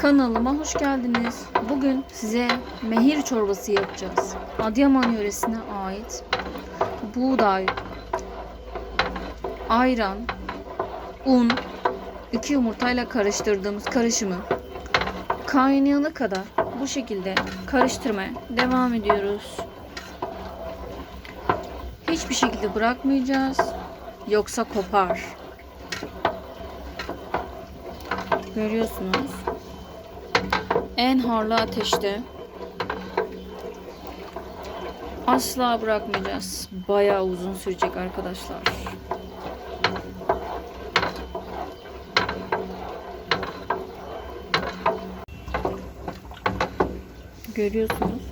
Kanalıma hoş geldiniz. Bugün size mehir çorbası yapacağız. Adıyaman yöresine ait buğday, ayran, un, iki yumurtayla karıştırdığımız karışımı kaynayana kadar bu şekilde karıştırmaya devam ediyoruz. Hiçbir şekilde bırakmayacağız. Yoksa kopar. Görüyorsunuz. En harlı ateşte. Asla bırakmayacağız. Bayağı uzun sürecek arkadaşlar. Görüyorsunuz.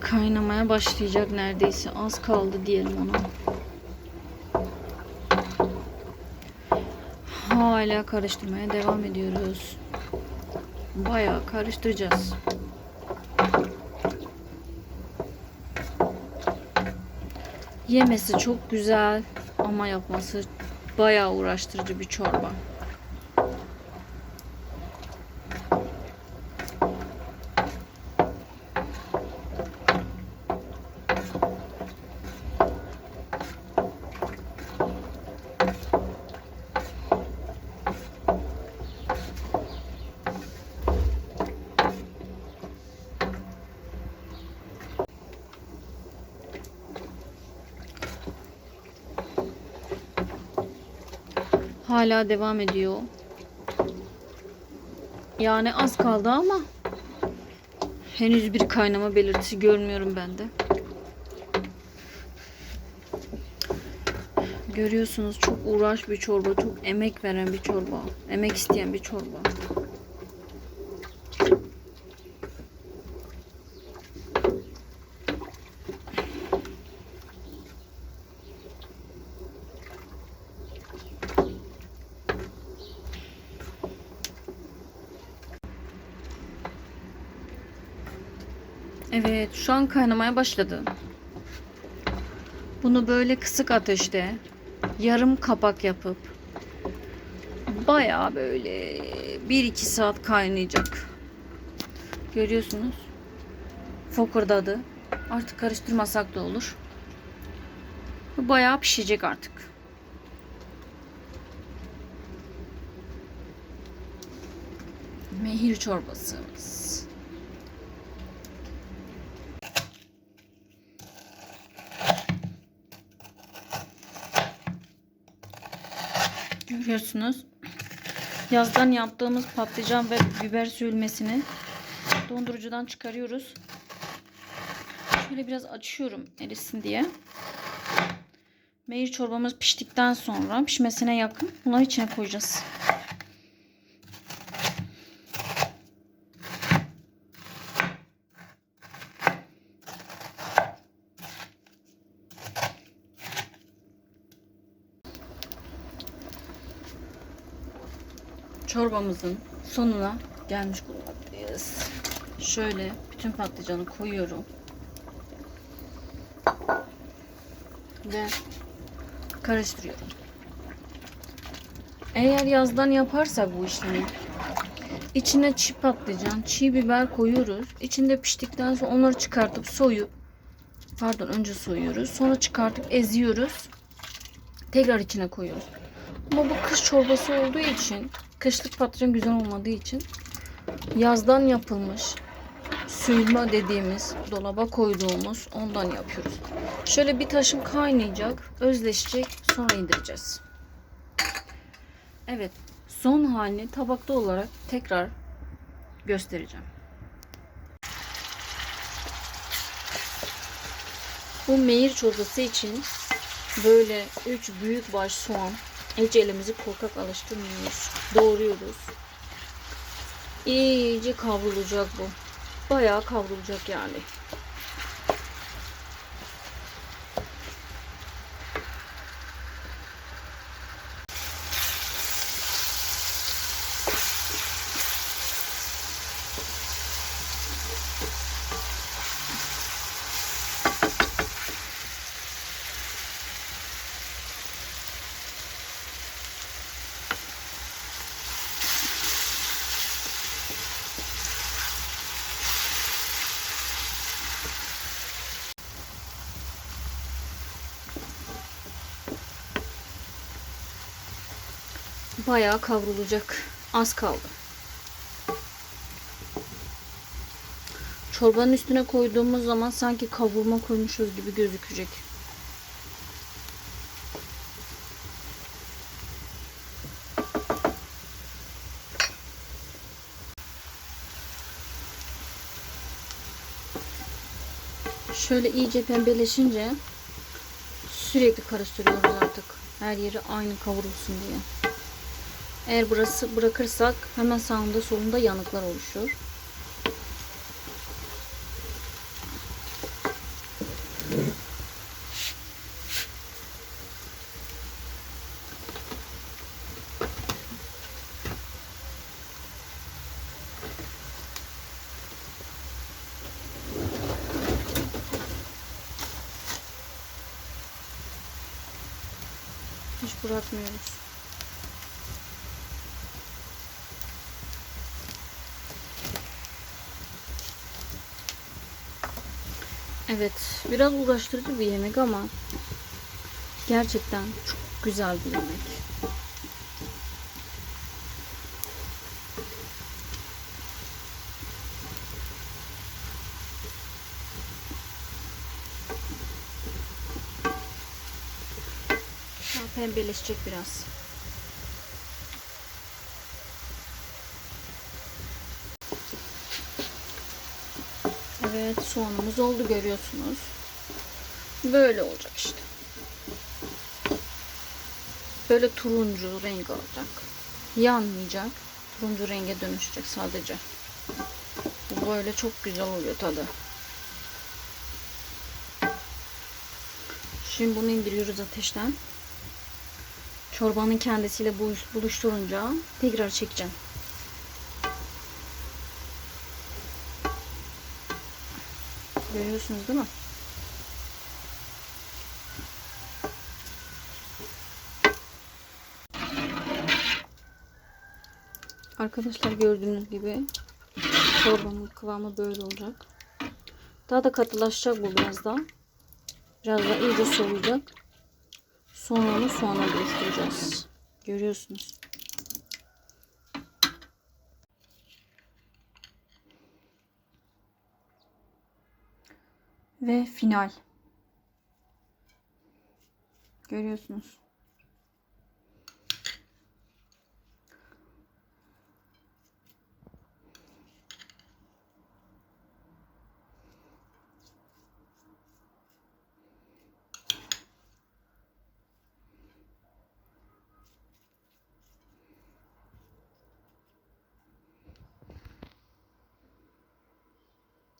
Kaynamaya başlayacak neredeyse. Az kaldı diyelim ona. Hala karıştırmaya devam ediyoruz. Bayağı karıştıracağız. Yemesi çok güzel ama yapması bayağı uğraştırıcı bir çorba. Hala devam ediyor. Yani az kaldı ama henüz bir kaynama belirtisi görmüyorum ben de. Görüyorsunuz çok uğraş bir çorba, çok emek veren bir çorba, emek isteyen bir çorba. Evet, şu an kaynamaya başladı. Bunu böyle kısık ateşte yarım kapak yapıp bayağı böyle 1-2 saat kaynayacak. Görüyorsunuz. Fokurdadı. Artık karıştırmasak da olur. Bu bayağı pişecek artık. Mehir çorbasımız. Görüyorsunuz. Yazdan yaptığımız patlıcan ve biber sürülmesini dondurucudan çıkarıyoruz. Şöyle biraz açıyorum erisin diye. Meyir çorbamız piştikten sonra pişmesine yakın bunları içine koyacağız. Çorbamızın sonuna gelmiş bulunmaktayız. Şöyle bütün patlıcanı koyuyorum. Ve karıştırıyorum. Eğer yazdan yaparsak bu işlemi içine çiğ patlıcan, çiğ biber koyuyoruz. İçinde piştikten sonra onları çıkartıp soyup pardon önce soyuyoruz. Sonra çıkartıp eziyoruz. Tekrar içine koyuyoruz. Ama bu kış çorbası olduğu için kışlık patlıcan güzel olmadığı için yazdan yapılmış suyma dediğimiz dolaba koyduğumuz ondan yapıyoruz. Şöyle bir taşım kaynayacak, özleşecek, sonra indireceğiz. Evet, son halini tabakta olarak tekrar göstereceğim. Bu meyir çorbası için böyle 3 büyük baş soğan hiç elimizi korkak alıştırmıyoruz. Doğruyoruz. İyice kavrulacak bu. Bayağı kavrulacak yani. Bayağı kavrulacak. Az kaldı. Çorbanın üstüne koyduğumuz zaman sanki kavurma koymuşuz gibi gözükecek. Şöyle iyice pembeleşince sürekli karıştırıyoruz artık. Her yeri aynı kavrulsun diye. Eğer burası bırakırsak hemen sağında solunda yanıklar oluşuyor. Hiç bırakmıyoruz. Evet, biraz uğraştırıcı bir yemek ama gerçekten çok güzel bir yemek. Pembeleşecek biraz. Evet soğanımız oldu görüyorsunuz. Böyle olacak işte. Böyle turuncu renk alacak. Yanmayacak. Turuncu renge dönüşecek sadece. Bu böyle çok güzel oluyor tadı. Şimdi bunu indiriyoruz ateşten. Çorbanın kendisiyle buluş- buluşturunca tekrar çekeceğim. Görüyorsunuz değil mi? Arkadaşlar gördüğünüz gibi çorbanın kıvamı böyle olacak. Daha da katılaşacak bu biraz. Biraz daha iyice soğuyacak. Sonra onu soğana dönüştüreceğiz. Görüyorsunuz. Ve final. Görüyorsunuz.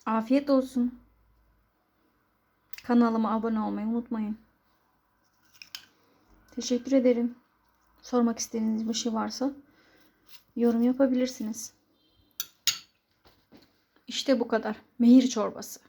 Afiyet olsun. Kanalıma abone olmayı unutmayın. Teşekkür ederim. Sormak istediğiniz bir şey varsa yorum yapabilirsiniz. İşte bu kadar. Mehir çorbası.